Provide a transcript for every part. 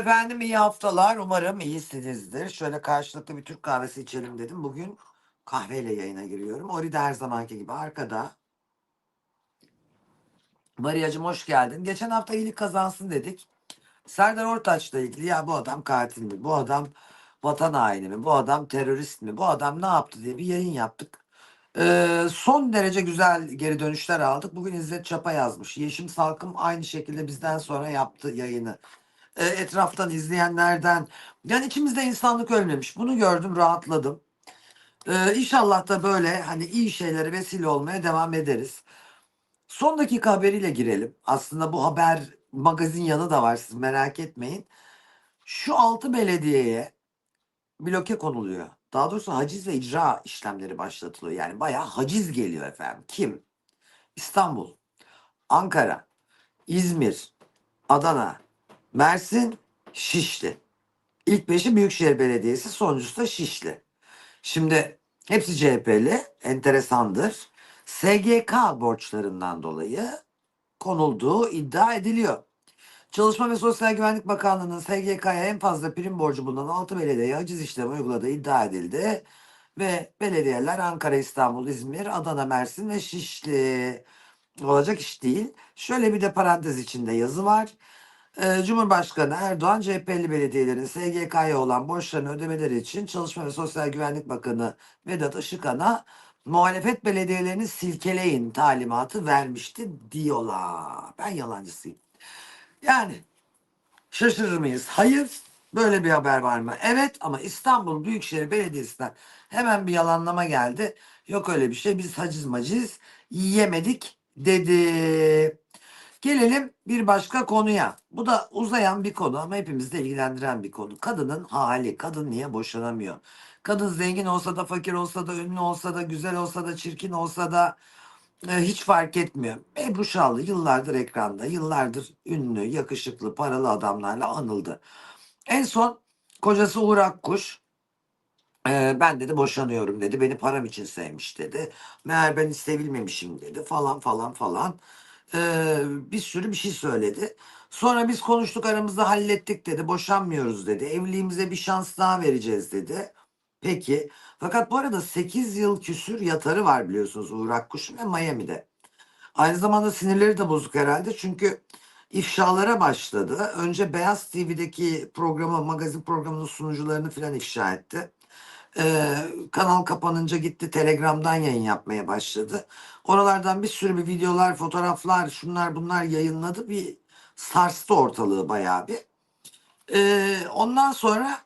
Efendim, iyi haftalar. Umarım iyisinizdir. Şöyle karşılıklı bir Türk kahvesi içelim dedim. Bugün kahveyle yayına giriyorum. Ori de her zamanki gibi arkada. Maria'cığım hoş geldin. Geçen hafta iyilik kazansın dedik. Serdar Ortaç'la ilgili ya bu adam katil mi? Bu adam vatan haini mi? Bu adam terörist mi? Bu adam ne yaptı diye bir yayın yaptık. Ee, son derece güzel geri dönüşler aldık. Bugün İzzet Çapa yazmış. Yeşim Salkım aynı şekilde bizden sonra yaptı yayını e, etraftan izleyenlerden yani içimizde insanlık ölmemiş. Bunu gördüm, rahatladım. E, inşallah da böyle hani iyi şeylere vesile olmaya devam ederiz. Son dakika haberiyle girelim. Aslında bu haber magazin yanı da var siz merak etmeyin. Şu altı belediyeye bloke konuluyor. Daha doğrusu haciz ve icra işlemleri başlatılıyor. Yani bayağı haciz geliyor efendim. Kim? İstanbul, Ankara, İzmir, Adana, Mersin, Şişli. İlk beşi Büyükşehir Belediyesi, sonuncusu da Şişli. Şimdi hepsi CHP'li, enteresandır. SGK borçlarından dolayı konulduğu iddia ediliyor. Çalışma ve Sosyal Güvenlik Bakanlığı'nın SGK'ya en fazla prim borcu bulunan 6 belediyeye haciz işlemi uyguladığı iddia edildi. Ve belediyeler Ankara, İstanbul, İzmir, Adana, Mersin ve Şişli olacak iş değil. Şöyle bir de parantez içinde yazı var. Ee, Cumhurbaşkanı Erdoğan CHP'li belediyelerin SGK'ya olan borçlarını ödemeleri için Çalışma ve Sosyal Güvenlik Bakanı Vedat Işıkhan'a muhalefet belediyelerini silkeleyin talimatı vermişti diyorlar. Ben yalancısıyım. Yani şaşırır mıyız? Hayır. Böyle bir haber var mı? Evet ama İstanbul Büyükşehir Belediyesi'nden hemen bir yalanlama geldi. Yok öyle bir şey biz haciz maciz yemedik dedi. Gelelim bir başka konuya. Bu da uzayan bir konu ama hepimizi de ilgilendiren bir konu. Kadının hali. Kadın niye boşanamıyor? Kadın zengin olsa da fakir olsa da ünlü olsa da güzel olsa da çirkin olsa da e, hiç fark etmiyor. Ebru Şallı yıllardır ekranda, yıllardır ünlü, yakışıklı, paralı adamlarla anıldı. En son kocası Uğur Akkuş e, ben dedi boşanıyorum dedi. Beni param için sevmiş dedi. Meğer ben sevilmemişim dedi falan falan falan. E, bir sürü bir şey söyledi. Sonra biz konuştuk aramızda hallettik dedi. Boşanmıyoruz dedi. Evliliğimize bir şans daha vereceğiz dedi. Peki. Fakat bu arada 8 yıl küsür yatarı var biliyorsunuz Uğur Akkuş'un ve Miami'de. Aynı zamanda sinirleri de bozuk herhalde çünkü ifşalara başladı. Önce Beyaz TV'deki programı, magazin programının sunucularını filan ifşa etti. Ee, kanal kapanınca gitti Telegram'dan yayın yapmaya başladı. Oralardan bir sürü bir videolar, fotoğraflar, şunlar bunlar yayınladı. Bir sarstı ortalığı bayağı bir. Ee, ondan sonra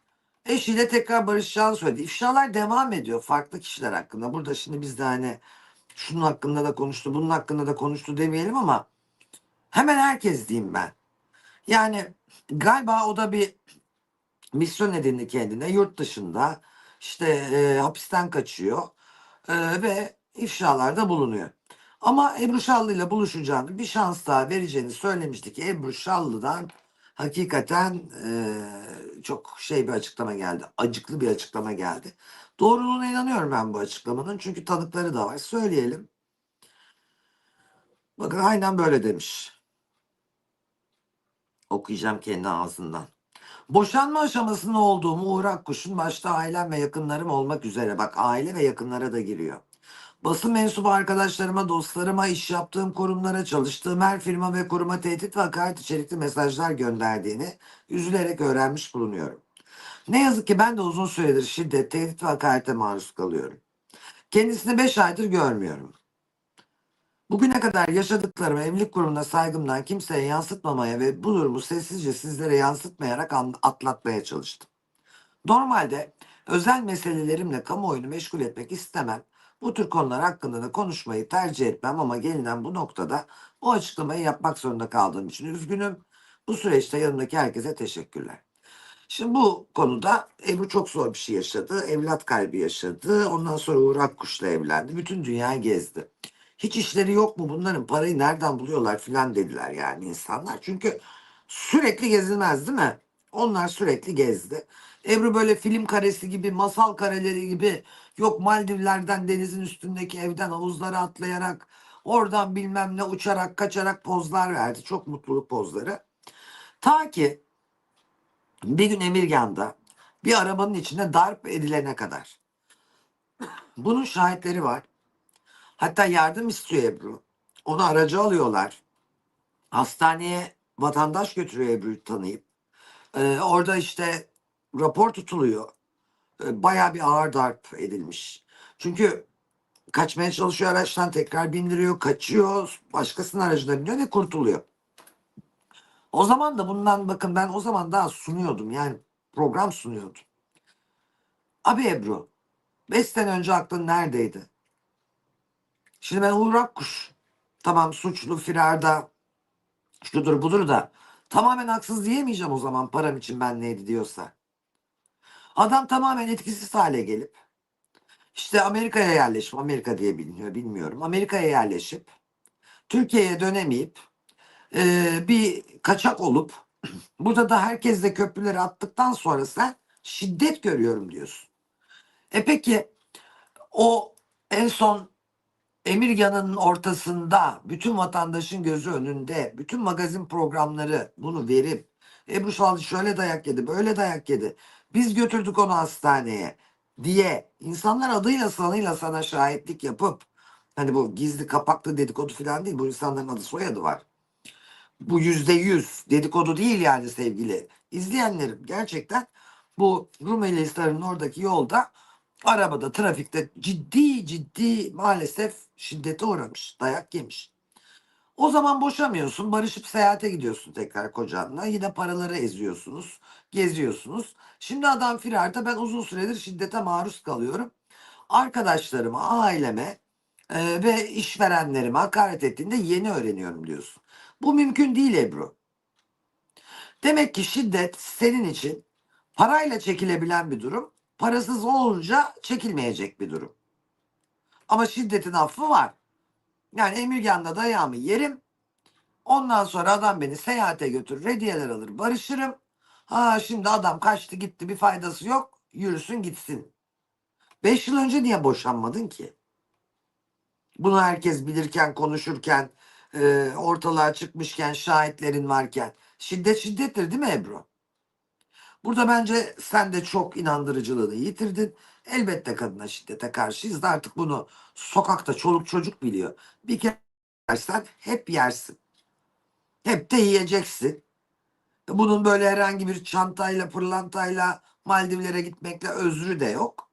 eşiyle tekrar barışacağını söyledi. İfşalar devam ediyor farklı kişiler hakkında. Burada şimdi biz de hani şunun hakkında da konuştu, bunun hakkında da konuştu demeyelim ama hemen herkes diyeyim ben. Yani galiba o da bir misyon edindi kendine yurt dışında işte e, hapisten kaçıyor e, ve ifşalarda bulunuyor. Ama Ebru Şallı ile buluşacağını bir şans daha vereceğini söylemişti ki Ebru Şallı'dan hakikaten e, çok şey bir açıklama geldi. Acıklı bir açıklama geldi. Doğruluğuna inanıyorum ben bu açıklamanın. Çünkü tanıkları da var. Söyleyelim. Bakın aynen böyle demiş. Okuyacağım kendi ağzından. Boşanma aşamasında olduğum Uğur Akkuş'un başta ailem ve yakınlarım olmak üzere bak aile ve yakınlara da giriyor. Basın mensubu arkadaşlarıma, dostlarıma, iş yaptığım kurumlara, çalıştığım her firma ve kuruma tehdit ve hakaret içerikli mesajlar gönderdiğini üzülerek öğrenmiş bulunuyorum. Ne yazık ki ben de uzun süredir şiddet, tehdit ve hakarete maruz kalıyorum. Kendisini 5 aydır görmüyorum. Bugüne kadar yaşadıklarımı evlilik kurumuna saygımdan kimseye yansıtmamaya ve bu durumu sessizce sizlere yansıtmayarak an- atlatmaya çalıştım. Normalde özel meselelerimle kamuoyunu meşgul etmek istemem. Bu tür konular hakkında da konuşmayı tercih etmem ama gelinen bu noktada bu açıklamayı yapmak zorunda kaldığım için üzgünüm. Bu süreçte yanımdaki herkese teşekkürler. Şimdi bu konuda Ebru çok zor bir şey yaşadı. Evlat kaybı yaşadı. Ondan sonra Uğur Akkuş'la evlendi. Bütün dünyayı gezdi. Hiç işleri yok mu bunların parayı nereden buluyorlar filan dediler yani insanlar. Çünkü sürekli gezilmez değil mi? Onlar sürekli gezdi. Ebru böyle film karesi gibi, masal kareleri gibi yok Maldivler'den denizin üstündeki evden havuzlara atlayarak oradan bilmem ne uçarak kaçarak pozlar verdi. Çok mutluluk pozları. Ta ki Bir gün Emirgan'da bir arabanın içinde darp edilene kadar. Bunun şahitleri var. Hatta yardım istiyor Ebru. Onu aracı alıyorlar. Hastaneye vatandaş götürüyor Ebru'yu tanıyıp. Ee, orada işte rapor tutuluyor. Ee, bayağı bir ağır darp edilmiş. Çünkü kaçmaya çalışıyor araçtan tekrar bindiriyor, kaçıyor, başkasının aracına biniyor ve kurtuluyor. O zaman da bundan bakın ben o zaman daha sunuyordum yani program sunuyordum. Abi Ebru 5 sene önce aklın neredeydi? Şimdi ben Uğur Akkuş tamam suçlu firarda şudur budur da tamamen haksız diyemeyeceğim o zaman param için ben neydi diyorsa. Adam tamamen etkisiz hale gelip işte Amerika'ya yerleşip Amerika diye biliniyor bilmiyorum. Amerika'ya yerleşip Türkiye'ye dönemeyip eee, bir kaçak olup burada da herkes de köprüleri attıktan sonra sen şiddet görüyorum diyorsun. E peki o en son Emirgan'ın ortasında bütün vatandaşın gözü önünde bütün magazin programları bunu verip Ebru Şallı şöyle dayak yedi böyle dayak yedi biz götürdük onu hastaneye diye insanlar adıyla sanıyla sana şahitlik yapıp hani bu gizli kapaklı dedikodu falan değil bu insanların adı soyadı var. Bu yüzde yüz dedikodu değil yani sevgili izleyenlerim gerçekten bu Rumeli Hisarı'nın oradaki yolda arabada trafikte ciddi ciddi maalesef şiddete uğramış dayak yemiş. O zaman boşamıyorsun barışıp seyahate gidiyorsun tekrar kocanla yine paraları eziyorsunuz geziyorsunuz. Şimdi adam firarda ben uzun süredir şiddete maruz kalıyorum. Arkadaşlarıma aileme e, ve işverenlerime hakaret ettiğinde yeni öğreniyorum diyorsun. Bu mümkün değil Ebru. Demek ki şiddet senin için parayla çekilebilen bir durum. Parasız olunca çekilmeyecek bir durum. Ama şiddetin affı var. Yani Emirgan'da dayağımı yerim. Ondan sonra adam beni seyahate götürür, hediyeler alır, barışırım. Ha şimdi adam kaçtı gitti bir faydası yok. Yürüsün gitsin. Beş yıl önce niye boşanmadın ki? Bunu herkes bilirken, konuşurken, e, ortalığa çıkmışken, şahitlerin varken. Şiddet şiddettir değil mi Ebru? Burada bence sen de çok inandırıcılığını yitirdin. Elbette kadına şiddete karşıyız da artık bunu sokakta çoluk çocuk biliyor. Bir kere yersen hep yersin. Hep de yiyeceksin. Bunun böyle herhangi bir çantayla, pırlantayla Maldivlere gitmekle özrü de yok.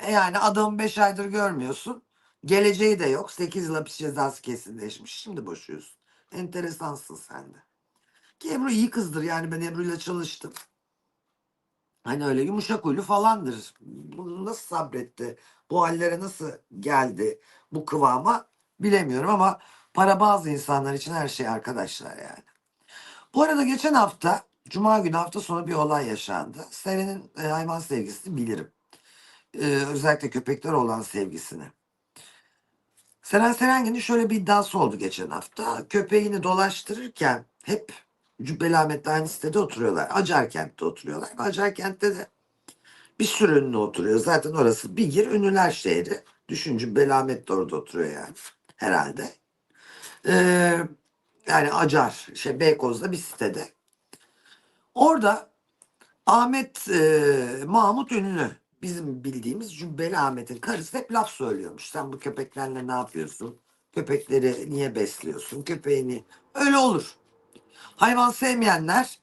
E yani adamı 5 aydır görmüyorsun. Geleceği de yok. 8 yıl hapis cezası kesinleşmiş. Şimdi boşuyorsun. Enteresansın sen de. Ki Ebru iyi kızdır. Yani ben Ebru'yla çalıştım. Hani öyle yumuşak huylu falandır. Bunu nasıl sabretti? Bu hallere nasıl geldi? Bu kıvama bilemiyorum ama para bazı insanlar için her şey arkadaşlar yani. Bu arada geçen hafta Cuma günü hafta sonu bir olay yaşandı. Seren'in e, hayvan sevgisini bilirim. E, özellikle köpekler olan sevgisini. Seren Serengil'in şöyle bir iddiası oldu geçen hafta. Köpeğini dolaştırırken hep Cübbeli Ahmet'le aynı sitede oturuyorlar. Acarkent'te oturuyorlar. Acarkent'te de bir sürü ünlü oturuyor. Zaten orası bir gir ünlüler şehri. Düşün Cübbeli de orada oturuyor yani. Herhalde. Ee, yani Acar, şey Beykoz'da bir sitede. Orada Ahmet e, Mahmut Ünlü bizim bildiğimiz Cübbeli Ahmet'in karısı hep laf söylüyormuş. Sen bu köpeklerle ne yapıyorsun? Köpekleri niye besliyorsun? Köpeğini öyle olur. Hayvan sevmeyenler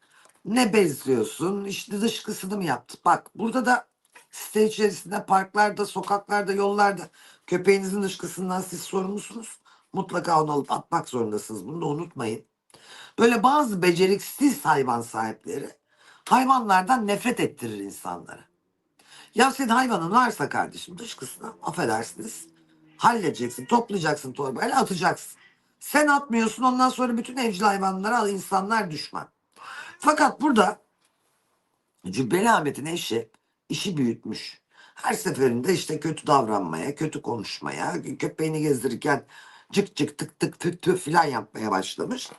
ne besliyorsun? İşte dışkısını mı yaptı? Bak burada da site içerisinde parklarda, sokaklarda, yollarda köpeğinizin dışkısından siz sorumlusunuz. Mutlaka onu alıp atmak zorundasınız. Bunu da unutmayın. Böyle bazı beceriksiz hayvan sahipleri hayvanlardan nefret ettirir insanları. Ya senin hayvanın varsa kardeşim dışkısına affedersiniz halledeceksin, toplayacaksın torbayla atacaksın. Sen atmıyorsun ondan sonra bütün evcil hayvanlara al insanlar düşman. Fakat burada Cübbeli Ahmet'in eşi işi büyütmüş. Her seferinde işte kötü davranmaya, kötü konuşmaya, köpeğini gezdirirken cık cık tık tık tık tık filan yapmaya başlamış.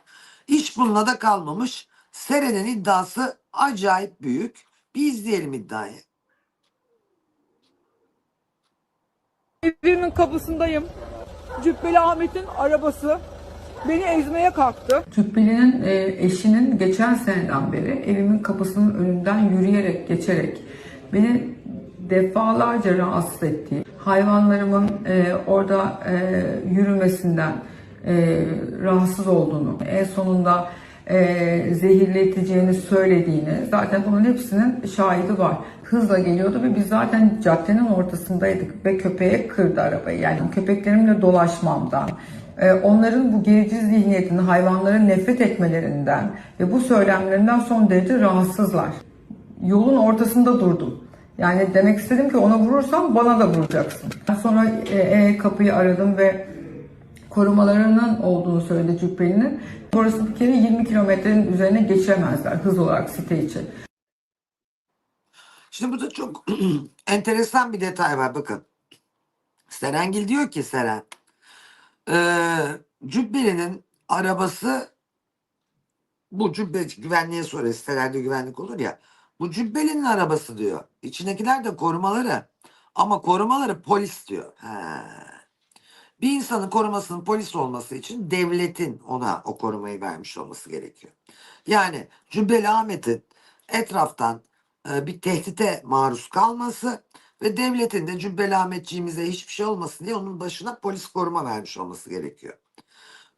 Hiç bununla da kalmamış. Seren'in iddiası acayip büyük. Bir izleyelim iddiayı. Evimin kapısındayım. Cübbeli Ahmet'in arabası. Beni ezmeye kalktı. Cübbeli'nin e, eşinin geçen seneden beri evimin kapısının önünden yürüyerek geçerek beni defalarca rahatsız ettiği, hayvanlarımın e, orada e, yürümesinden rahatsız olduğunu, en sonunda e, zehirleteceğini söylediğini, zaten bunun hepsinin şahidi var. Hızla geliyordu ve biz zaten caddenin ortasındaydık ve köpeğe kırdı arabayı. Yani köpeklerimle dolaşmamdan, onların bu gerici zihniyetini, hayvanların nefret etmelerinden ve bu söylemlerinden son derece rahatsızlar. Yolun ortasında durdum. Yani demek istedim ki ona vurursam bana da vuracaksın. Sonra e, e, kapıyı aradım ve korumalarının olduğunu söyledi Cübbeli'nin. Burası bir kere 20 kilometrenin üzerine geçiremezler hız olarak site için. Şimdi burada çok enteresan bir detay var bakın. Serengil diyor ki Seren. Ee, Cübbeli'nin arabası bu cübbe güvenliğe sonra sitelerde güvenlik olur ya. Bu Cübbeli'nin arabası diyor. İçindekiler de korumaları. Ama korumaları polis diyor. He. Bir insanın korumasının polis olması için devletin ona o korumayı vermiş olması gerekiyor. Yani Cübbeli Ahmet'in etraftan e, bir tehdite maruz kalması ve devletin de Cübbeli Ahmetciğimize hiçbir şey olmasın diye onun başına polis koruma vermiş olması gerekiyor.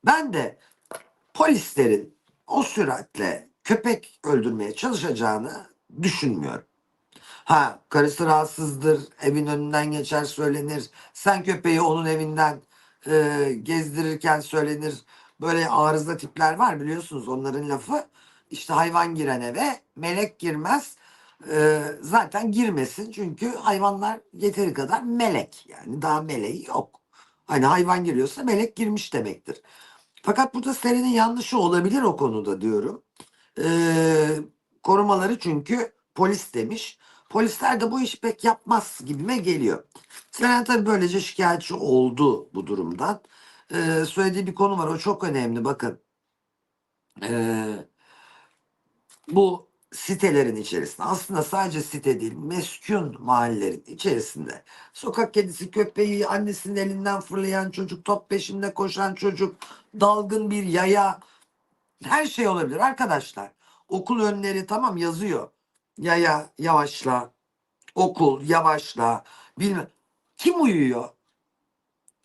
Ben de polislerin o süratle köpek öldürmeye çalışacağını düşünmüyorum. Ha karısı rahatsızdır, evin önünden geçer söylenir. Sen köpeği onun evinden e, gezdirirken söylenir. Böyle arıza tipler var biliyorsunuz onların lafı. İşte hayvan giren eve melek girmez. E, zaten girmesin çünkü hayvanlar yeteri kadar melek. Yani daha meleği yok. Hani hayvan giriyorsa melek girmiş demektir. Fakat burada Seren'in yanlışı olabilir o konuda diyorum. Ee, korumaları çünkü polis demiş. Polisler de bu işi pek yapmaz gibime geliyor. Seren tabii böylece şikayetçi oldu bu durumdan. Ee, söylediği bir konu var o çok önemli bakın. Ee, bu sitelerin içerisinde aslında sadece site değil meskun mahallelerin içerisinde sokak kedisi köpeği annesinin elinden fırlayan çocuk top peşinde koşan çocuk dalgın bir yaya her şey olabilir arkadaşlar. Okul önleri tamam yazıyor. Yaya yavaşla. Okul yavaşla. Bilmem. Kim uyuyor?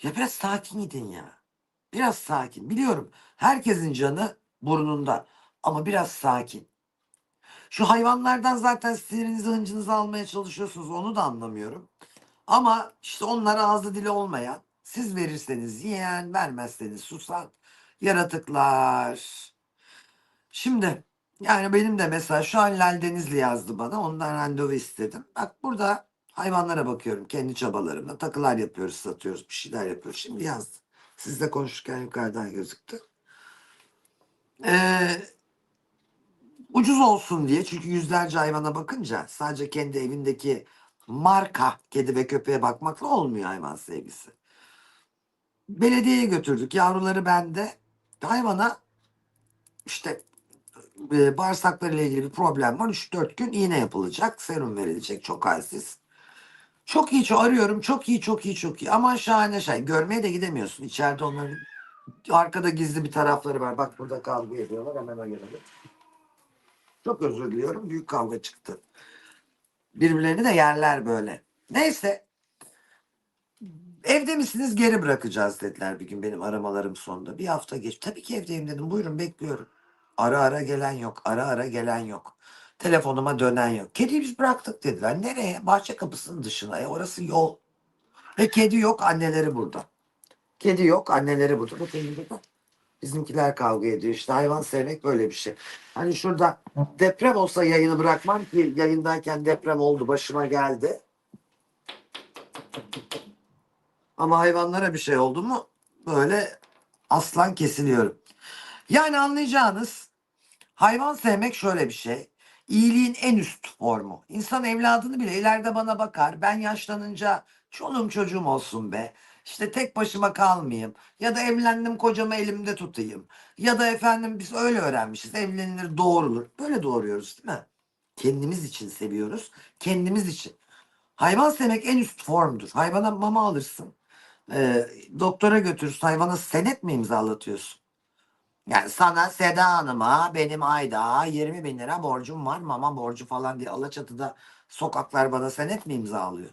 Ya biraz sakin gidin ya. Biraz sakin. Biliyorum herkesin canı burnunda. Ama biraz sakin. Şu hayvanlardan zaten sinirinizi hıncınızı almaya çalışıyorsunuz. Onu da anlamıyorum. Ama işte onlar ağzı dili olmayan, siz verirseniz yiyen, vermezseniz susan yaratıklar. Şimdi yani benim de mesela şu an Lal Denizli yazdı bana. Ondan randevu istedim. Bak burada hayvanlara bakıyorum. Kendi çabalarımla takılar yapıyoruz, satıyoruz, bir şeyler yapıyoruz. Şimdi yazdı. Sizle konuşurken yukarıdan gözüktü. Ee, ucuz olsun diye çünkü yüzlerce hayvana bakınca sadece kendi evindeki marka kedi ve köpeğe bakmakla olmuyor hayvan sevgisi. Belediyeye götürdük. Yavruları bende. Hayvana işte e, bağırsaklarıyla ilgili bir problem var. 3-4 gün iğne yapılacak. Serum verilecek. Çok halsiz. Çok iyi çok arıyorum. Çok iyi çok iyi çok iyi. Aman şahane şey. Görmeye de gidemiyorsun. İçeride onların arkada gizli bir tarafları var. Bak burada kavga ediyorlar. Hemen o gelelim. Çok özür diliyorum. Büyük kavga çıktı. Birbirlerini de yerler böyle. Neyse. Evde misiniz geri bırakacağız dediler bir gün benim aramalarım sonunda. Bir hafta geç. Tabii ki evdeyim dedim. Buyurun bekliyorum. Ara ara gelen yok. Ara ara gelen yok. Telefonuma dönen yok. Kediyi biz bıraktık dediler. Nereye? Bahçe kapısının dışına. E orası yol. Ve kedi yok anneleri burada. Kedi yok anneleri burada. Bakın burada. Bizimkiler kavga ediyor. İşte hayvan sevmek böyle bir şey. Hani şurada deprem olsa yayını bırakmam ki yayındayken deprem oldu başıma geldi. Ama hayvanlara bir şey oldu mu böyle aslan kesiliyorum. Yani anlayacağınız hayvan sevmek şöyle bir şey. İyiliğin en üst formu. İnsan evladını bile ileride bana bakar. Ben yaşlanınca çoluğum çocuğum olsun be. İşte tek başıma kalmayayım. Ya da evlendim kocamı elimde tutayım. Ya da efendim biz öyle öğrenmişiz. Evlenilir doğurulur. Böyle doğuruyoruz değil mi? Kendimiz için seviyoruz. Kendimiz için. Hayvan sevmek en üst formdur. Hayvana mama alırsın. Ee, doktora götürürsün. Hayvana senet mi imzalatıyorsun? Yani sana Seda Hanım'a benim ayda 20 bin lira borcum var mama borcu falan diye Alaçatı'da sokaklar bana senet mi imzalıyor?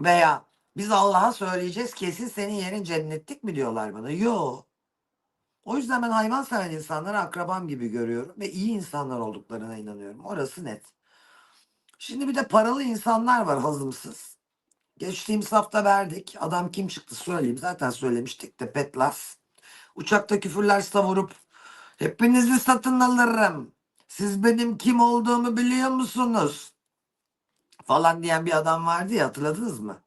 Veya biz Allah'a söyleyeceğiz kesin senin yerin cennetlik mi diyorlar bana? Yo. O yüzden ben hayvan seven insanları akrabam gibi görüyorum ve iyi insanlar olduklarına inanıyorum. Orası net. Şimdi bir de paralı insanlar var hazımsız. Geçtiğimiz hafta verdik. Adam kim çıktı söyleyeyim. Zaten söylemiştik de Petlas. Uçakta küfürler savurup hepinizi satın alırım. Siz benim kim olduğumu biliyor musunuz? Falan diyen bir adam vardı ya hatırladınız mı?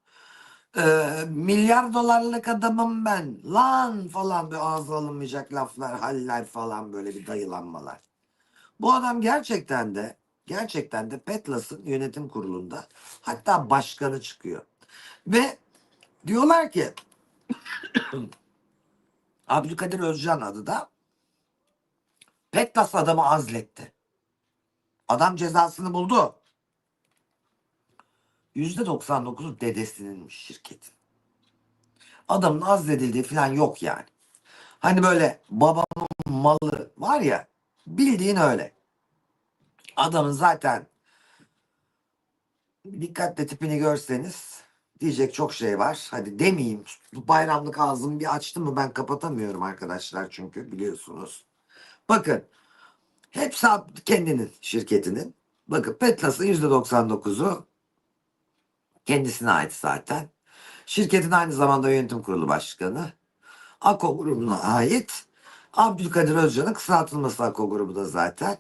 Ee, milyar dolarlık adamım ben. Lan falan böyle ağza alınmayacak laflar, haller falan böyle bir dayılanmalar. Bu adam gerçekten de gerçekten de Petlas'ın yönetim kurulunda hatta başkanı çıkıyor. Ve diyorlar ki Abdülkadir Özcan adı da Petlas adamı azletti. Adam cezasını buldu. %99'u dedesininmiş şirketin. Adamın azledildiği falan yok yani. Hani böyle babamın malı var ya bildiğin öyle. Adamın zaten dikkatle tipini görseniz diyecek çok şey var. Hadi demeyeyim. Bayramlık ağzımı bir açtım mı ben kapatamıyorum arkadaşlar çünkü biliyorsunuz. Bakın hepsi kendinin şirketinin. Bakın Petlas'ın %99'u kendisine ait zaten. Şirketin aynı zamanda yönetim kurulu başkanı. Ako grubuna ait. Abdülkadir Özcan'ın kısaltılması Ako grubu da zaten.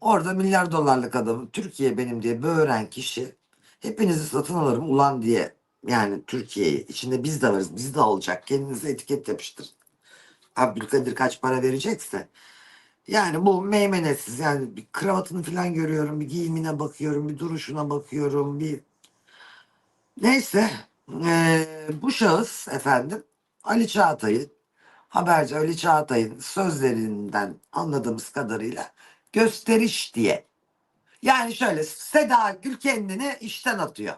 Orada milyar dolarlık adamı Türkiye benim diye böğüren kişi hepinizi satın alırım ulan diye yani Türkiye'yi içinde biz de varız biz de olacak kendinize etiket yapıştır. Abdülkadir kaç para verecekse yani bu meymenetsiz yani bir kravatını falan görüyorum bir giyimine bakıyorum bir duruşuna bakıyorum bir neyse eee, bu şahıs efendim Ali Çağatay'ın haberci Ali Çağatay'ın sözlerinden anladığımız kadarıyla gösteriş diye. Yani şöyle Seda Gül kendini işten atıyor.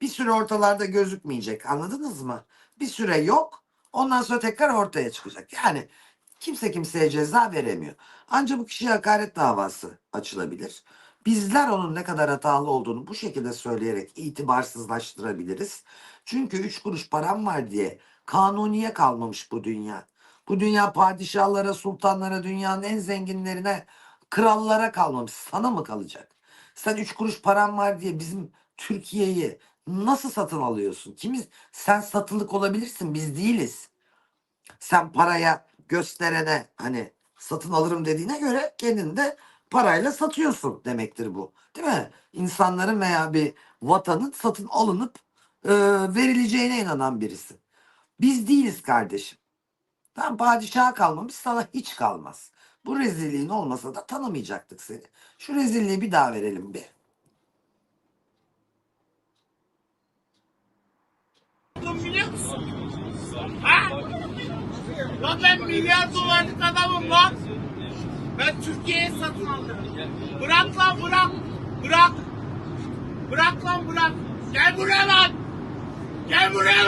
Bir süre ortalarda gözükmeyecek anladınız mı? Bir süre yok ondan sonra tekrar ortaya çıkacak. Yani kimse kimseye ceza veremiyor. Ancak bu kişiye hakaret davası açılabilir. Bizler onun ne kadar hatalı olduğunu bu şekilde söyleyerek itibarsızlaştırabiliriz. Çünkü üç kuruş param var diye kanuniye kalmamış bu dünya. Bu dünya padişahlara, sultanlara, dünyanın en zenginlerine, krallara kalmamış. Sana mı kalacak? Sen üç kuruş param var diye bizim Türkiye'yi nasıl satın alıyorsun? Kimiz? Sen satılık olabilirsin, biz değiliz. Sen paraya gösterene hani satın alırım dediğine göre kendini de parayla satıyorsun demektir bu. Değil mi? İnsanların veya bir vatanın satın alınıp e, verileceğine inanan birisi. Biz değiliz kardeşim. Tam padişaha kalmamış sana hiç kalmaz. Bu rezilliğin olmasa da tanımayacaktık seni. Şu rezilliği bir daha verelim bir. biliyor musun? Ha? Lan ben milyar dolarlık adamım lan. Ben Türkiye'ye satın aldım. Bırak lan bırak. Bırak. Bırak lan bırak. Gel buraya lan. Gel buraya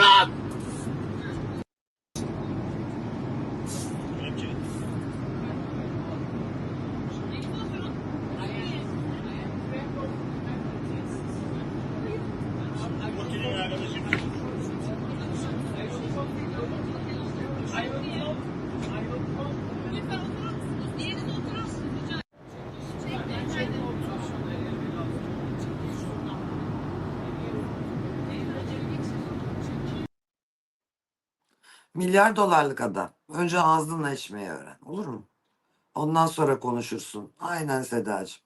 Milyar dolarlık adam. Önce ağzınla içmeyi öğren. Olur mu? Ondan sonra konuşursun. Aynen Sedacığım.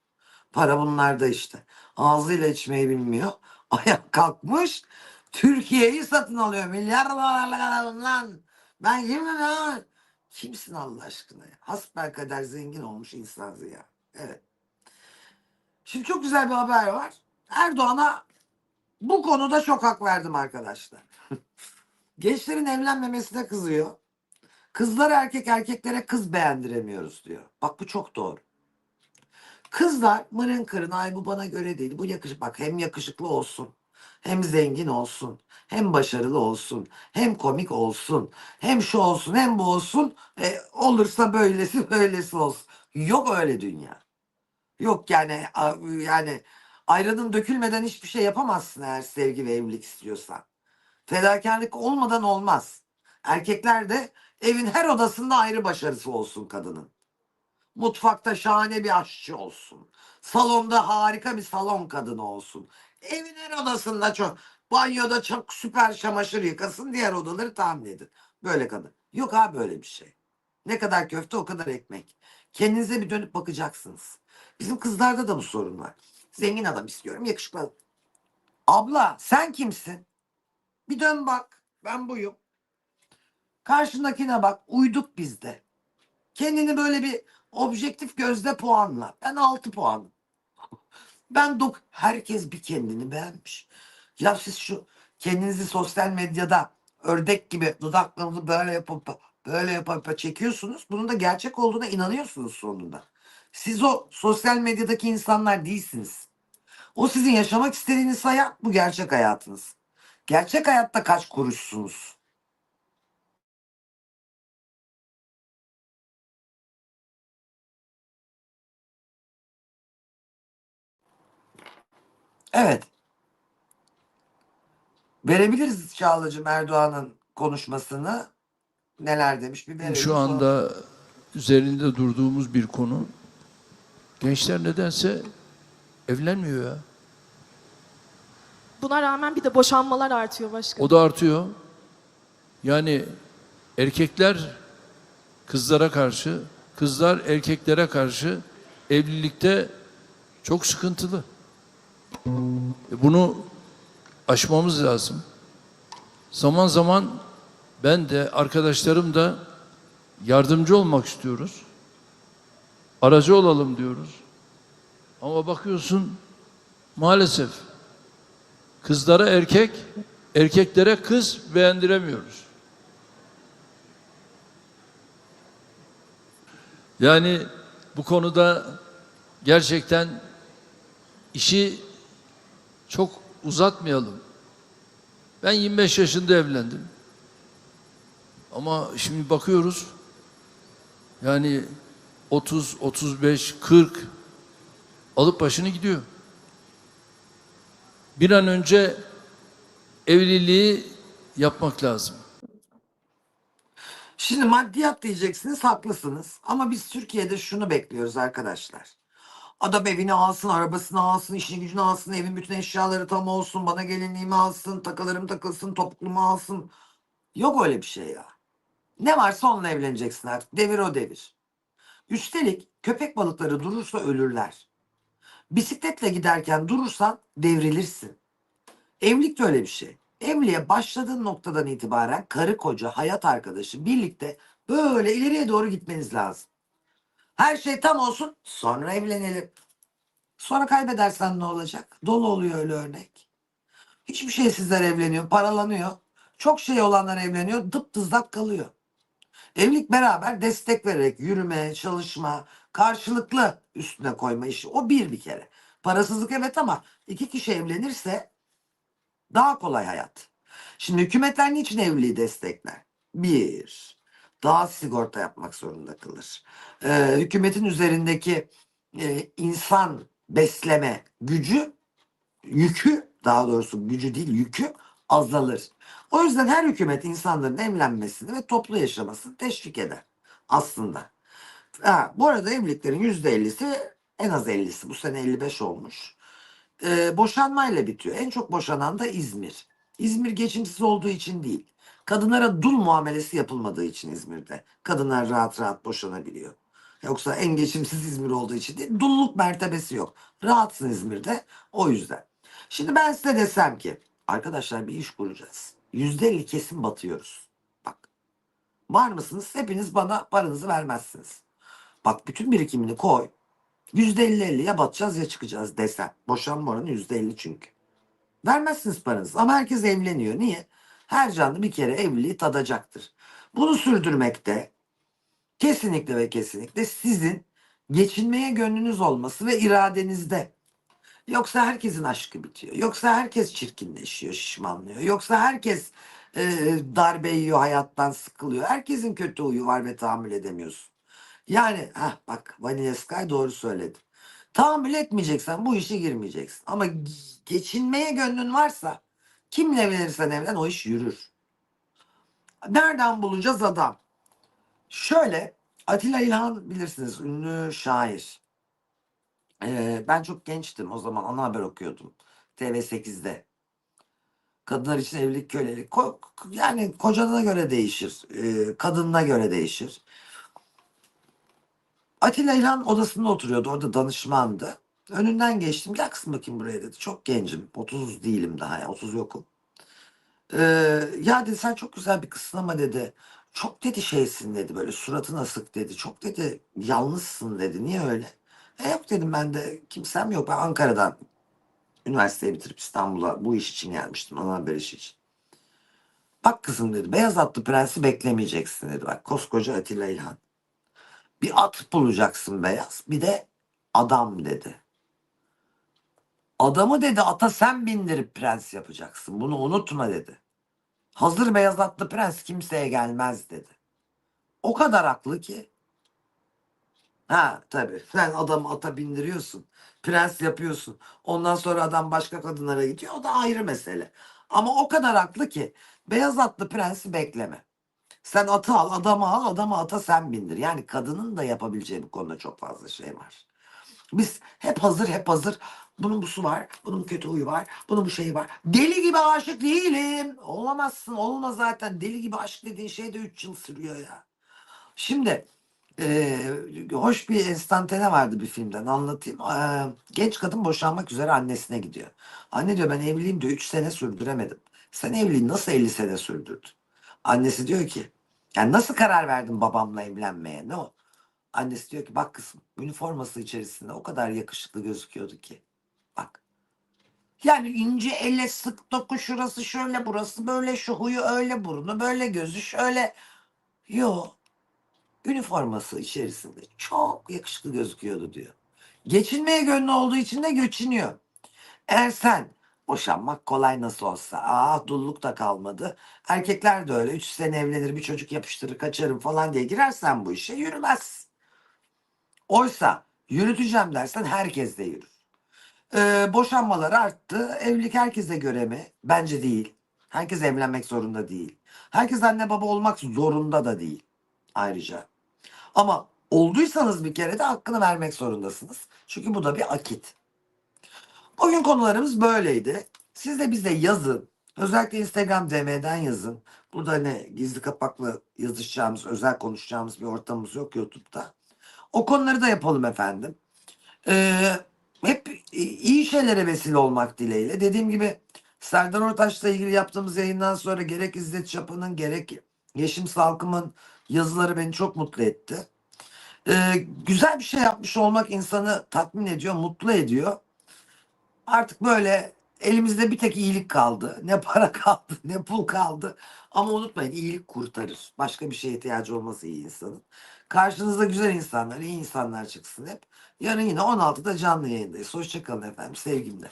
Para bunlarda işte. Ağzıyla içmeyi bilmiyor. Ayak kalkmış. Türkiye'yi satın alıyor. Milyar dolarlık adamım lan. Ben kimim lan? Kimsin Allah aşkına ya? Hasbelkader zengin olmuş insansın ya. Evet. Şimdi çok güzel bir haber var. Erdoğan'a bu konuda çok hak verdim arkadaşlar. Gençlerin evlenmemesine kızıyor. Kızlar erkek erkeklere kız beğendiremiyoruz diyor. Bak bu çok doğru. Kızlar mırın kırın ay bu bana göre değil. Bu yakışık bak hem yakışıklı olsun Hem zengin olsun, hem başarılı olsun, hem komik olsun, hem şu olsun, hem bu olsun. E, olursa böylesi böylesi olsun. Yok öyle dünya. Yok yani yani ayranın dökülmeden hiçbir şey yapamazsın eğer sevgi ve evlilik istiyorsan. Fedakarlık olmadan olmaz. Erkekler de evin her odasında ayrı başarısı olsun kadının. Mutfakta şahane bir aşçı olsun. Salonda harika bir salon kadını olsun. Evin her odasında çok. Banyoda çok süper çamaşır yıkasın. Diğer odaları tahmin edin. Böyle kadın. Yok abi böyle bir şey. Ne kadar köfte o kadar ekmek. Kendinize bir dönüp bakacaksınız. Bizim kızlarda da bu sorun var. Zengin adam istiyorum, yakışıklı. Abla sen kimsin? Bir dön bak. Ben buyum. Karşındakine bak. Uyduk biz de. Kendini böyle bir objektif gözle puanla. Ben 6 puanım. Ben dok herkes bir kendini beğenmiş. Ya siz şu kendinizi sosyal medyada ördek gibi dudaklarınızı böyle yapıp böyle yapıp çekiyorsunuz. Bunun da gerçek olduğuna inanıyorsunuz sonunda. Siz o sosyal medyadaki insanlar değilsiniz. O sizin yaşamak istediğiniz hayat bu gerçek hayatınız. Gerçek hayatta kaç kuruşsunuz? Evet. Verebiliriz Çağla'cığım Erdoğan'ın konuşmasını. Neler demiş bir verelim. Şu anda üzerinde durduğumuz bir konu. Gençler nedense evlenmiyor ya. Buna rağmen bir de boşanmalar artıyor başkanım. O da artıyor. Yani erkekler kızlara karşı, kızlar erkeklere karşı evlilikte çok sıkıntılı. E Bunu aşmamız lazım. Zaman zaman ben de arkadaşlarım da yardımcı olmak istiyoruz. Aracı olalım diyoruz. Ama bakıyorsun maalesef kızlara erkek, erkeklere kız beğendiremiyoruz. Yani bu konuda gerçekten işi çok uzatmayalım. Ben 25 yaşında evlendim. Ama şimdi bakıyoruz yani 30, 35, 40 alıp başını gidiyor. Bir an önce evliliği yapmak lazım. Şimdi maddiyat diyeceksiniz haklısınız. Ama biz Türkiye'de şunu bekliyoruz arkadaşlar. Adam evini alsın, arabasını alsın, işini gücünü alsın, evin bütün eşyaları tam olsun, bana gelinliğimi alsın, takılarım takılsın, topuklumu alsın. Yok öyle bir şey ya. Ne varsa onunla evleneceksin artık. Devir o devir. Üstelik köpek balıkları durursa ölürler. Bisikletle giderken durursan devrilirsin. Evlilik de öyle bir şey. Evliliğe başladığın noktadan itibaren karı koca, hayat arkadaşı birlikte böyle ileriye doğru gitmeniz lazım. Her şey tam olsun sonra evlenelim. Sonra kaybedersen ne olacak? Dolu oluyor öyle örnek. Hiçbir şey sizler evleniyor, paralanıyor. Çok şey olanlar evleniyor, dıptızlak kalıyor. Evlilik beraber destek vererek yürüme, çalışma, karşılıklı üstüne koyma işi. O bir bir kere. Parasızlık evet ama iki kişi evlenirse daha kolay hayat. Şimdi hükümetler niçin evliliği destekler? Bir, daha sigorta yapmak zorunda kalır. Ee, hükümetin üzerindeki e, insan besleme gücü, yükü, daha doğrusu gücü değil yükü azalır. O yüzden her hükümet insanların evlenmesini ve toplu yaşamasını teşvik eder aslında. Ha, bu arada evliliklerin %50'si en az 50'si bu sene 55 olmuş e, boşanmayla bitiyor. En çok boşanan da İzmir. İzmir geçimsiz olduğu için değil. Kadınlara dul muamelesi yapılmadığı için İzmir'de. Kadınlar rahat rahat boşanabiliyor. Yoksa en geçimsiz İzmir olduğu için değil. Dulluk mertebesi yok. Rahatsın İzmir'de o yüzden. Şimdi ben size desem ki arkadaşlar bir iş kuracağız. %50 kesin batıyoruz. Bak var mısınız? Hepiniz bana paranızı vermezsiniz. Bak bütün birikimini koy. %50-50 ya batacağız ya çıkacağız desem. Boşanma oranı %50 çünkü. Vermezsiniz paranızı ama herkes evleniyor. Niye? Her canlı bir kere evliliği tadacaktır. Bunu sürdürmekte kesinlikle ve kesinlikle sizin geçinmeye gönlünüz olması ve iradenizde. Yoksa herkesin aşkı bitiyor. Yoksa herkes çirkinleşiyor, şişmanlıyor. Yoksa herkes e, darbe yiyor, hayattan sıkılıyor. Herkesin kötü huyu var ve tahammül edemiyorsun. Yani heh, bak Vanilla Sky doğru söyledi. Tahammül etmeyeceksen bu işe girmeyeceksin. Ama geçinmeye gönlün varsa kimle evlenirsen evlen o iş yürür. Nereden bulacağız adam? Şöyle Atilla İlhan bilirsiniz ünlü şair. Ee, ben çok gençtim o zaman ana haber okuyordum. TV8'de. Kadınlar için evlilik kölelik. Ko- yani kocana göre değişir. Ee, kadınına göre değişir. Atilla İlhan odasında oturuyordu. Orada danışmandı. Önünden geçtim. Gel kızım bakayım buraya dedi. Çok gencim. 30 değilim daha ya. 30 yokum. Ee, ya dedi sen çok güzel bir kızsın ama dedi. Çok dedi şeysin dedi. Böyle suratın asık dedi. Çok dedi yalnızsın dedi. Niye öyle? E yok dedim ben de kimsem yok. Ben Ankara'dan üniversiteyi bitirip İstanbul'a bu iş için gelmiştim. Ana haber işi için. Bak kızım dedi. Beyaz atlı prensi beklemeyeceksin dedi. Bak koskoca Atilla İlhan. Bir at bulacaksın beyaz. Bir de adam dedi. Adamı dedi ata sen bindirip prens yapacaksın. Bunu unutma dedi. Hazır beyaz atlı prens kimseye gelmez dedi. O kadar haklı ki. Ha tabii. Sen adamı ata bindiriyorsun. Prens yapıyorsun. Ondan sonra adam başka kadınlara gidiyor. O da ayrı mesele. Ama o kadar haklı ki beyaz atlı prensi bekleme. Sen atı al, adamı al, adamı ata sen bindir. Yani kadının da yapabileceği bu konuda çok fazla şey var. Biz hep hazır, hep hazır. Bunun busu var, bunun kötü huyu var, bunun bu şeyi var. Deli gibi aşık değilim. Olamazsın, olma zaten. Deli gibi aşk dediğin şey de 3 yıl sürüyor ya. Şimdi eee, hoş bir enstantane vardı bir filmden anlatayım. Eee, genç kadın boşanmak üzere annesine gidiyor. Anne diyor ben evliliğim diyor 3 sene sürdüremedim. Sen evliliği nasıl 50 sene sürdürdün? Annesi diyor ki yani nasıl karar verdin babamla evlenmeye ne o? Annesi diyor ki bak kızım üniforması içerisinde o kadar yakışıklı gözüküyordu ki. Bak. Yani ince elle sık doku şurası şöyle burası böyle şu huyu öyle burnu böyle gözü şöyle. Yo üniforması içerisinde çok yakışıklı gözüküyordu diyor. Geçinmeye gönlü olduğu için de göçünüyor. Eğer sen boşanmak kolay nasıl olsa ah dulluk da kalmadı. Erkekler de öyle 3 sene evlenir bir çocuk yapıştırır kaçarım falan diye girersen bu işe yürümez. Oysa yürüteceğim dersen herkes de yürür. Ee, boşanmalar arttı. Evlilik herkese göre mi? Bence değil. Herkes evlenmek zorunda değil. Herkes anne baba olmak zorunda da değil. Ayrıca. Ama olduysanız bir kere de hakkını vermek zorundasınız. Çünkü bu da bir akit. Bugün konularımız böyleydi. Siz de bize yazın. Özellikle Instagram DM'den yazın. Burada ne gizli kapaklı yazışacağımız, özel konuşacağımız bir ortamımız yok YouTube'da. O konuları da yapalım efendim. Ee, hep iyi şeylere vesile olmak dileğiyle. Dediğim gibi Serdar Ortaç'la ilgili yaptığımız yayından sonra gerek İzzet Çapı'nın gerek Yeşim Salkım'ın yazıları beni çok mutlu etti. Ee, güzel bir şey yapmış olmak insanı tatmin ediyor, mutlu ediyor. Artık böyle elimizde bir tek iyilik kaldı. Ne para kaldı, ne pul kaldı. Ama unutmayın iyilik kurtarır. Başka bir şeye ihtiyacı olmaz iyi insanın. Karşınızda güzel insanlar, iyi insanlar çıksın hep. Yarın yine 16'da canlı yayındayız. Hoşçakalın efendim. Sevgimle.